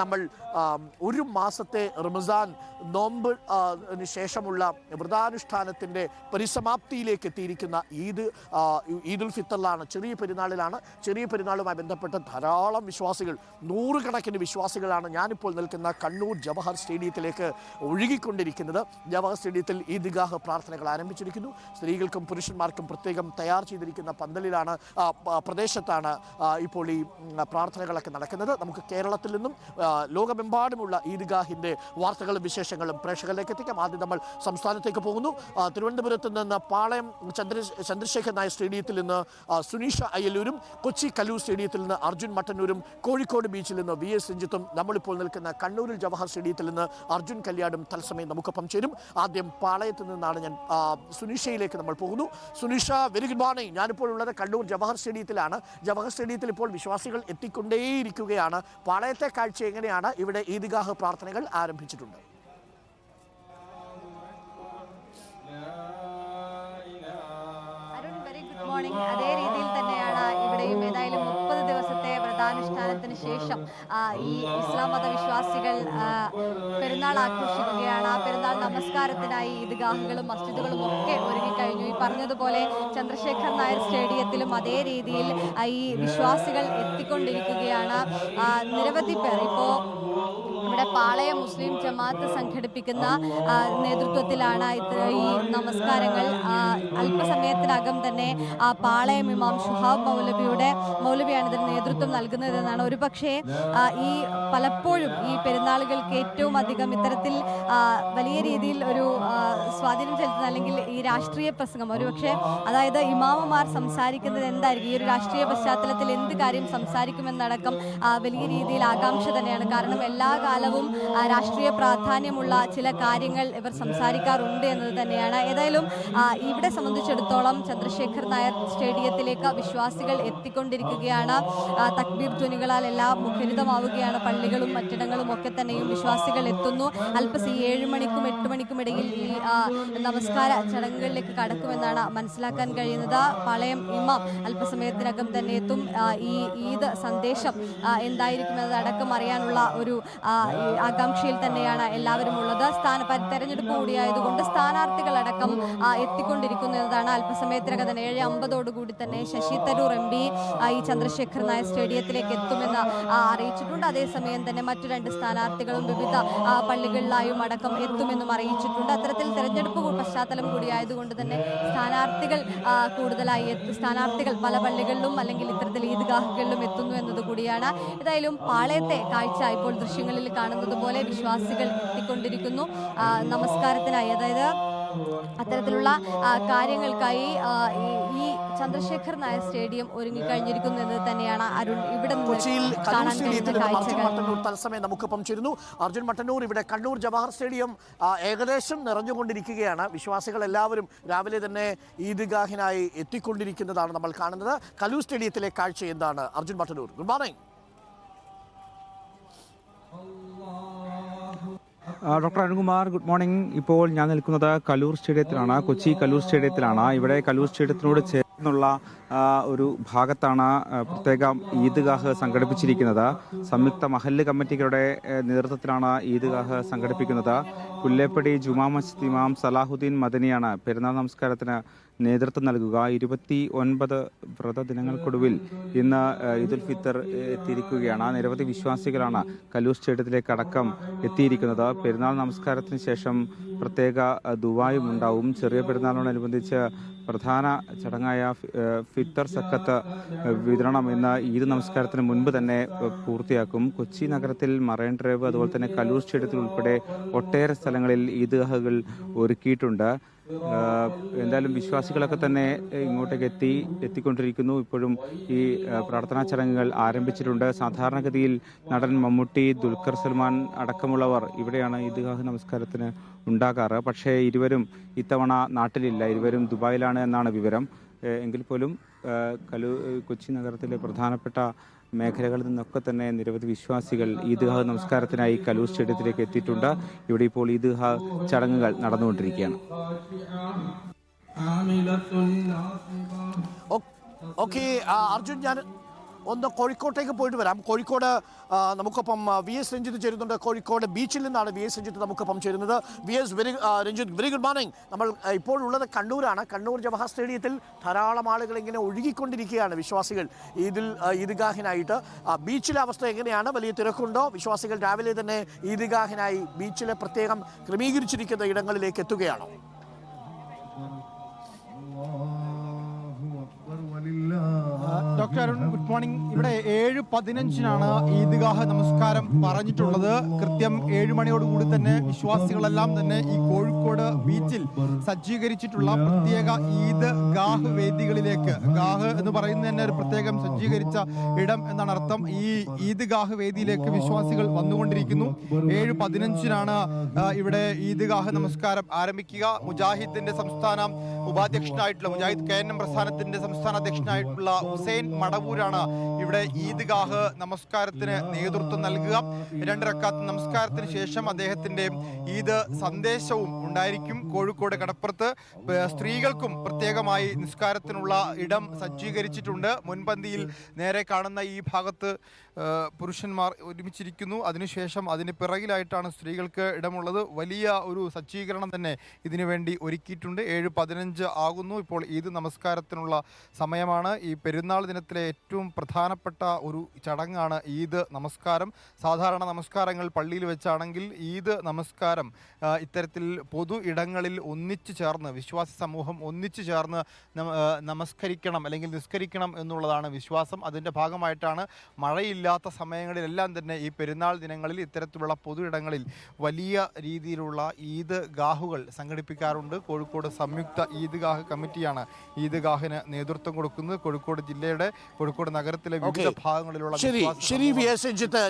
നമ്മൾ ഒരു മാസത്തെ റമസാൻ നോമ്പ് ശേഷമുള്ള വ്രതാനുഷ്ഠാനത്തിന്റെ പരിസമാപ്തിയിലേക്ക് എത്തിയിരിക്കുന്ന ഈദ് ഈദുൽ ഫിത്തറിലാണ് ചെറിയ പെരുന്നാളിലാണ്. ചെറിയ പെരുന്നാളുമായി ബന്ധപ്പെട്ട് ധാരാളം വിശ്വാസികൾ നൂറുകണക്കിന് വിശ്വാസികളാണ് ഞാനിപ്പോൾ നിൽക്കുന്ന കണ്ണൂർ ജവഹർ സ്റ്റേഡിയത്തിലേക്ക് ഒഴുകിക്കൊണ്ടിരിക്കുന്നത്. ജവഹർ സ്റ്റേഡിയത്തിൽ ഈദ്ഗാഹ് പ്രാർത്ഥനകൾ ആരംഭിച്ചിരിക്കുന്നു. സ്ത്രീകൾക്കും പുരുഷന്മാർക്കും പ്രത്യേകം തയ്യാർ ചെയ്തിരിക്കുന്ന പന്തലിലാണ് പ്രദേശത്താണ് ഇപ്പോൾ ഈ പ്രാർത്ഥനകളൊക്കെ നടക്കുന്നത്. നമുക്ക് കേരളത്തിൽ നിന്നും ലോകമെമ്പാടുമുള്ള ഈദ്ഗാഹിന്റെ വാർത്തകളും വിശേഷങ്ങളും പ്രേക്ഷകരിലേക്ക് എത്തിക്കാം. ആദ്യം നമ്മൾ സംസ്ഥാനത്തേക്ക് പോകുന്നു. തിരുവനന്തപുരത്ത് നിന്ന് പാളയം ചന്ദ്ര ചന്ദ്രശേഖർ നായർ സ്റ്റേഡിയത്തിൽ നിന്ന് സുനീഷ അയ്യലൂരും കൊച്ചി കലൂർ സ്റ്റേഡിയത്തിൽ നിന്ന് അർജുൻ മട്ടന്നൂരും കോഴിക്കോട് ബീച്ചിൽ നിന്ന് വി എസ് രഞ്ജിത്തും നമ്മളിപ്പോൾ നിൽക്കുന്ന കണ്ണൂരിൽ ജവഹർ സ്റ്റേഡിയത്തിൽ നിന്ന് അർജുൻ കല്യാടും തത്സമയം നമുക്കൊപ്പം ചേരും. ആദ്യം പാളയത്ത് നിന്നാണ് ഞാൻ സുനീഷയിലേക്ക് നമ്മൾ പോകുന്നു. സുനീഷ വെരി ഗുഡ് മോർണിംഗ് ഞാനിപ്പോൾ ഉള്ളത് കണ്ണൂർ ജവഹർ സ്റ്റേഡിയത്തിലാണ്. ജവഹർ സ്റ്റേഡിയത്തിൽ ഇപ്പോൾ വിശ്വാസികൾ എത്തിക്കൊണ്ടേയിരിക്കുകയാണ്. പാളയത്തെ കാഴ്ച എങ്ങനെയാണ് ഇവിടെ ഈദ്ഗാഹ് പ്രാർത്ഥനകൾ ആരംഭിച്ചിട്ടുണ്ട് അതെ വെരി ഗുഡ് മോർണിംഗ് അതേ ശേഷം ഈ ഇസ്ലാം മത വിശ്വാസികൾ പെരുന്നാൾ ആഘോഷിക്കുകയാണ്. ആ പെരുന്നാൾ നമസ്കാരത്തിനായി ഈദ്ഗാഹുകളും മസ്ജിദുകളും ഒക്കെ ഒരുങ്ങിക്കഴിഞ്ഞു. ഈ പറഞ്ഞതുപോലെ ചന്ദ്രശേഖർ നായർ സ്റ്റേഡിയത്തിലും അതേ രീതിയിൽ ഈ വിശ്വാസികൾ എത്തിക്കൊണ്ടിരിക്കുകയാണ്. നിരവധി പേർ. ഇപ്പോൾ ഇവിടെ പാളയ മുസ്ലിം ജമാഅത്ത് സംഘടിപ്പിക്കുന്ന നേതൃത്വത്തിലാണ് ഈ നമസ്കാരങ്ങൾ അല്പസമയത്തിനകം തന്നെ പാളയം ഇമാം ഷുഹാബ് മൗലവിയുടെ മൗലവിയാണ് ഇതിന് നേതൃത്വം നൽകുന്നതെന്നാണ്. ഒരുപക്ഷെ ഈ പലപ്പോഴും ഈ പെരുന്നാളുകൾക്ക് ഏറ്റവും അധികം ഇത്തരത്തിൽ വലിയ രീതിയിൽ ഒരു സ്വാധീനം ചെലുത്തുന്ന അല്ലെങ്കിൽ ഈ രാഷ്ട്രീയ പ്രസംഗം ഒരുപക്ഷെ അതായത് ഇമാമമാർ സംസാരിക്കുന്നത് എന്തായിരിക്കും? ഈ ഒരു രാഷ്ട്രീയ പശ്ചാത്തലത്തിൽ എന്ത് കാര്യം സംസാരിക്കുമെന്നടക്കം വലിയ രീതിയിൽ ആകാംക്ഷ തന്നെയാണ്. കാരണം എല്ലാ കാലവും ആ, രാഷ്ട്രീയ പ്രാധാന്യമുള്ള ചില കാര്യങ്ങൾ ഇവർ സംസാരിക്കാറുണ്ട് എന്നത് തന്നെയാണ്. ഏതായാലും ഇവിടെ സംബന്ധിച്ചിടത്തോളം ചന്ദ്രശേഖർ നായർ സ്റ്റേഡിയത്തിലേക്ക് വിശ്വാസികൾ എത്തിക്കൊണ്ടിരിക്കുകയാണ്. തക്ബീർ ധ്വനികളാൽ എല്ലാം മുഖരിതമാവുകയാണ്. പള്ളികളും മറ്റിടങ്ങളും ഒക്കെ തന്നെയും വിശ്വാസികൾ എത്തുന്നു. അല്പസി ഏഴ് മണിക്കും എട്ട് മണിക്കും ഇടയിൽ ഈ നമസ്കാര ചടങ്ങുകളിലേക്ക് കടക്കുമെന്നാണ് മനസ്സിലാക്കാൻ കഴിയുന്നത്. പളയം ഇമാം അല്പസമയത്തിനകം തന്നെ എത്തും. ഈ ഈദ് സന്ദേശം എന്തായിരിക്കും എന്നതടക്കം അറിയാനുള്ള ഒരു ആകാംക്ഷയിൽ തന്നെയാണ് എല്ലാവരും ഉള്ളത്. സ്ഥാന തെരഞ്ഞെടുപ്പ് കൂടിയായതുകൊണ്ട് സ്ഥാനാർത്ഥികളടക്കം എത്തിക്കൊണ്ടിരിക്കുന്നതാണ് അല്പസമയത്തിനകം തന്നെ. ഏഴ് അമ്പതോടുകൂടി തന്നെ ശശി തരൂർ എം പി ഈ ചന്ദ്രശേഖർ നായർ സ്റ്റേഡിയത്തിലേക്ക് എത്തുമെന്ന് അറിയിച്ചിട്ടുണ്ട്. അതേസമയം തന്നെ മറ്റു രണ്ട് സ്ഥാനാർത്ഥികളും വിവിധ പള്ളികളിലായും അടക്കം എത്തുമെന്നും അറിയിച്ചിട്ടുണ്ട്. അത്തരത്തിൽ തെരഞ്ഞെടുപ്പ് പശ്ചാത്തലം കൂടിയായതുകൊണ്ട് തന്നെ സ്ഥാനാർത്ഥികൾ കൂടുതലായി സ്ഥാനാർത്ഥികൾ പല പള്ളികളിലും അല്ലെങ്കിൽ ഇത്തരത്തിൽ ഈദ്ഗാഹുകളിലും എത്തുന്നു എന്നത് കൂടിയാണ്. ഏതായാലും പാളയത്തെ കാഴ്ച ഇപ്പോൾ ദൃശ്യങ്ങളിൽ കാണുന്നത് പോലെ വിശ്വാസികൾ എത്തിക്കൊണ്ടിരിക്കുന്നു. നമസ്കാരത്തിനായി. അതായത് അത്തരത്തിലുള്ള കാര്യങ്ങൾക്കായി ഈ- ചന്ദ്രശേഖർ നായർ സ്റ്റേഡിയം ഒരുങ്ങിക്കഴിഞ്ഞിരിക്കുന്നു എന്ന് തന്നെയാണ് അരുൺ ഇവിടെ തത്സമയം നമുക്കൊപ്പം ചേരുന്നു. അർജുൻ മട്ടന്നൂർ ഇവിടെ കണ്ണൂർ ജവഹർ സ്റ്റേഡിയം ഏകദേശം നിറഞ്ഞുകൊണ്ടിരിക്കുകയാണ്. വിശ്വാസികൾ എല്ലാവരും രാവിലെ തന്നെ ഈദ്ഗാഹിനായി എത്തിക്കൊണ്ടിരിക്കുന്നതാണ് നമ്മൾ കാണുന്നത്. കലൂർ സ്റ്റേഡിയത്തിലെ കാഴ്ച എന്താണ്? Arjun Mattannur good morning doctor Arunkumar good morning. ഇപ്പോൾ ഞാൻ നിൽക്കുന്നത് കലൂർ സ്റ്റേഡിയത്തിലാണ് കൊച്ചി കലൂർ സ്റ്റേഡിയത്തിലാണ്. ഇവിടെ കലൂർ സ്റ്റേഡിയത്തിനോട് ചേർന്നുള്ള ഒരു ഭാഗത്താണ് പ്രത്യേകം ഈദ്ഗാഹ് സംഘടിപ്പിച്ചിരിക്കുന്നത്. സംയുക്ത മഹല്ല് കമ്മിറ്റികളുടെ നേതൃത്വത്തിലാണ് ഈദ്ഗാഹ് സംഘടിപ്പിക്കുന്നത്. പുല്ലേപ്പടി ജുമാ മസ്ജിദ് ഇമാം സലാഹുദ്ദീൻ മദനിയാണ്. പെരുന്നാൾ നമസ്കാരത്തിന് നേതൃത്വം നൽകുക. ഇരുപത്തി ഒൻപത് വ്രതദിനങ്ങൾക്കൊടുവിൽ ഇന്ന് ഈദുൽ ഫിത്തർ എത്തിയിരിക്കുകയാണ്. നിരവധി വിശ്വാസികളാണ് കല്ലൂർ സ്റ്റേഡിയത്തിലേക്ക് അടക്കം എത്തിയിരിക്കുന്നത്. പെരുന്നാൾ നമസ്കാരത്തിന് ശേഷം പ്രത്യേക ദുബായും ഉണ്ടാവും. ചെറിയ പെരുന്നാളിനോടനുബന്ധിച്ച് പ്രധാന ചടങ്ങായ ഫിത്തർ സക്കത്ത് വിതരണം ഇന്ന് ഈദ് നമസ്കാരത്തിന് മുൻപ് തന്നെ പൂർത്തിയാക്കും. കൊച്ചി നഗരത്തിൽ മറൈൻ ഡ്രൈവ് അതുപോലെ തന്നെ കല്ലൂർ സ്റ്റേഡിയത്തിൽ ഉൾപ്പെടെ ഒട്ടേറെ സ്ഥലങ്ങളിൽ ഈദ്ഗാഹുകൾ ഒരുക്കിയിട്ടുണ്ട്. എന്തായാലും വിശ്വാസികളൊക്കെ തന്നെ ഇങ്ങോട്ടേക്ക് എത്തി എത്തിക്കൊണ്ടിരിക്കുന്നു. ഇപ്പോഴും ഈ പ്രാർത്ഥനാ ചടങ്ങുകൾ ആരംഭിച്ചിട്ടുണ്ട്. സാധാരണഗതിയിൽ നടൻ മമ്മൂട്ടി ദുൽഖർ സൽമാൻ അടക്കമുള്ളവർ ഇവിടെയാണ് ഈദ്ഗാഹ് നമസ്കാരത്തിന് ഉണ്ടാകാറ്. പക്ഷേ ഇരുവരും ഇത്തവണ നാട്ടിലില്ല. ഇരുവരും ദുബായിലാണ് എന്നാണ് വിവരം. എങ്കിൽ പോലും കലു കൊച്ചി നഗരത്തിലെ പ്രധാനപ്പെട്ട മേഖലകളിൽ നിന്നൊക്കെ തന്നെ നിരവധി വിശ്വാസികൾ ഈദ്ഗാഹ് നമസ്കാരത്തിനായി കലൂർ സ്റ്റേഡിയത്തിലേക്ക് എത്തിയിട്ടുണ്ട്. ഇവിടെ ഇപ്പോൾ ഈദ്ഗാഹ് ചടങ്ങുകൾ നടന്നുകൊണ്ടിരിക്കുകയാണ്. ഓക്കെ അർജുൻ ഞാൻ ഒന്ന് കോഴിക്കോട്ടേക്ക് പോയിട്ട് വരാം. കോഴിക്കോട് നമുക്കൊപ്പം വി എസ് രഞ്ജിത്ത് ചേരുന്നുണ്ട്. കോഴിക്കോട് ബീച്ചിൽ നിന്നാണ് വി എസ് രഞ്ജിത്ത് നമുക്കൊപ്പം ചേരുന്നത്. V S very Ranjith very good morning. നമ്മൾ ഇപ്പോഴുള്ളത് കണ്ണൂരാണ്. കണ്ണൂർ ജവഹർ സ്റ്റേഡിയത്തിൽ ധാരാളം ആളുകൾ ഇങ്ങനെ ഒഴുകിക്കൊണ്ടിരിക്കുകയാണ് വിശ്വാസികൾ. ഈദിൽ ഈദ്ഗാഹിനായിട്ട് ബീച്ചിലെ അവസ്ഥ എങ്ങനെയാണ്? വലിയ തിരക്കുണ്ടോ? വിശ്വാസികൾ രാവിലെ തന്നെ ഈദ്ഗാഹിനായി ബീച്ചിലെ പ്രത്യേകം ക്രമീകരിച്ചിരിക്കുന്ന ഇടങ്ങളിലേക്ക് എത്തുകയാണോ? Doctor Arun good morning. ഇവിടെ ഏഴ് പതിനഞ്ചിനാണ് ഈദ്ഗാഹ് നമസ്കാരം പറഞ്ഞിട്ടുള്ളത്. കൃത്യം ഏഴ് മണിയോടുകൂടി തന്നെ വിശ്വാസികളെല്ലാം തന്നെ ഈ കോഴിക്കോട് ബീച്ചിൽ സജ്ജീകരിച്ചിട്ടുള്ള പ്രത്യേക ഈദ് ഗാഹ് വേദികളിലേക്ക്. ഗാഹ് എന്ന് പറയുന്നത് തന്നെ ഒരു പ്രത്യേകം സജ്ജീകരിച്ച ഇടം എന്നാണ് അർത്ഥം. ഈ ഈദ് ഗാഹ് വേദിയിലേക്ക് വിശ്വാസികൾ വന്നുകൊണ്ടിരിക്കുന്നു. ഏഴ് പതിനഞ്ചിനാണ് ഇവിടെ ഈദ് ഗാഹ് നമസ്കാരം ആരംഭിക്കുക. മുജാഹിദിന്റെ സംസ്ഥാന ഉപാധ്യക്ഷനായിട്ടുള്ള മുജാഹിദ് കെ എൻ എം പ്രസ്ഥാനത്തിന്റെ സംസ്ഥാന അധ്യക്ഷനായിട്ടുള്ള ഹുസൈൻ മടവൂരാണ്. ഇവിടെ ഈദ്ഗാഹ് നമസ്കാരത്തിന് നേതൃത്വം നൽകുക. രണ്ട് റക്കാത്ത് നമസ്കാരത്തിന് ശേഷം അദ്ദേഹത്തിന്റെ ഈദ് സന്ദേശവും ഉണ്ടായിരിക്കും. കോഴിക്കോട് കടപ്പുറത്ത്. സ്ത്രീകൾക്കും പ്രത്യേകമായി നിസ്കാരത്തിനുള്ള ഇടം സജ്ജീകരിച്ചിട്ടുണ്ട്. മുൻപന്തിയിൽ നേരെ കാണുന്ന ഈ ഭാഗത്ത് പുരുഷന്മാർ ഒരുമിച്ചിരിക്കുന്നു. അതിനുശേഷം അതിന് പിറകിലായിട്ടാണ് സ്ത്രീകൾക്ക് ഇടമുള്ളത്. വലിയ ഒരു സജ്ജീകരണം തന്നെ ഇതിനു വേണ്ടി ഒരുക്കിയിട്ടുണ്ട്. ഏഴ് പതിനഞ്ച് ആകുന്നു. ഇപ്പോൾ ഈദ് നമസ്കാരത്തിനുള്ള സമയമാണ്. ഈ പെരുന്നാൾ ദിനത്തിലെ ഏറ്റവും പ്രധാനപ്പെട്ട ഒരു ചടങ്ങാണ് ഈദ് നമസ്കാരം. സാധാരണ നമസ്കാരങ്ങൾ പള്ളിയിൽ വെച്ചാണെങ്കിൽ ഈദ് നമസ്കാരം ഇത്തരത്തിൽ പൊതു ഇടങ്ങളിൽ ഒന്നിച്ചു ചേർന്ന് വിശ്വാസി സമൂഹം ഒന്നിച്ചു ചേർന്ന് നമസ്കരിക്കണം അല്ലെങ്കിൽ നിസ്കരിക്കണം എന്നുള്ളതാണ് വിശ്വാസം. അതിന്റെ ഭാഗമായിട്ടാണ് മഴയില്ലാത്ത സമയങ്ങളിലെല്ലാം തന്നെ ഈ പെരുന്നാൾ ദിനങ്ങളിൽ ഇത്തരത്തിലുള്ള പൊതു ഇടങ്ങളിൽ വലിയ രീതിയിലുള്ള ഈദ് ഗാഹുകൾ സംഘടിപ്പിക്കാറുണ്ട്. കോഴിക്കോട് സംയുക്ത ഈദ്ഗാഹ് കമ്മിറ്റിയാണ് ഈദ്ഗാഹിന് നേതൃത്വം കൊടുക്കുന്നത്. കോഴിക്കോട് ജില്ലയുടെ കോഴിക്കോട് നഗരത്തിലെ വിവിധ. ഭാഗങ്ങളിലുള്ള ശരി ശരി വി എസ് രഞ്ജിത്ത്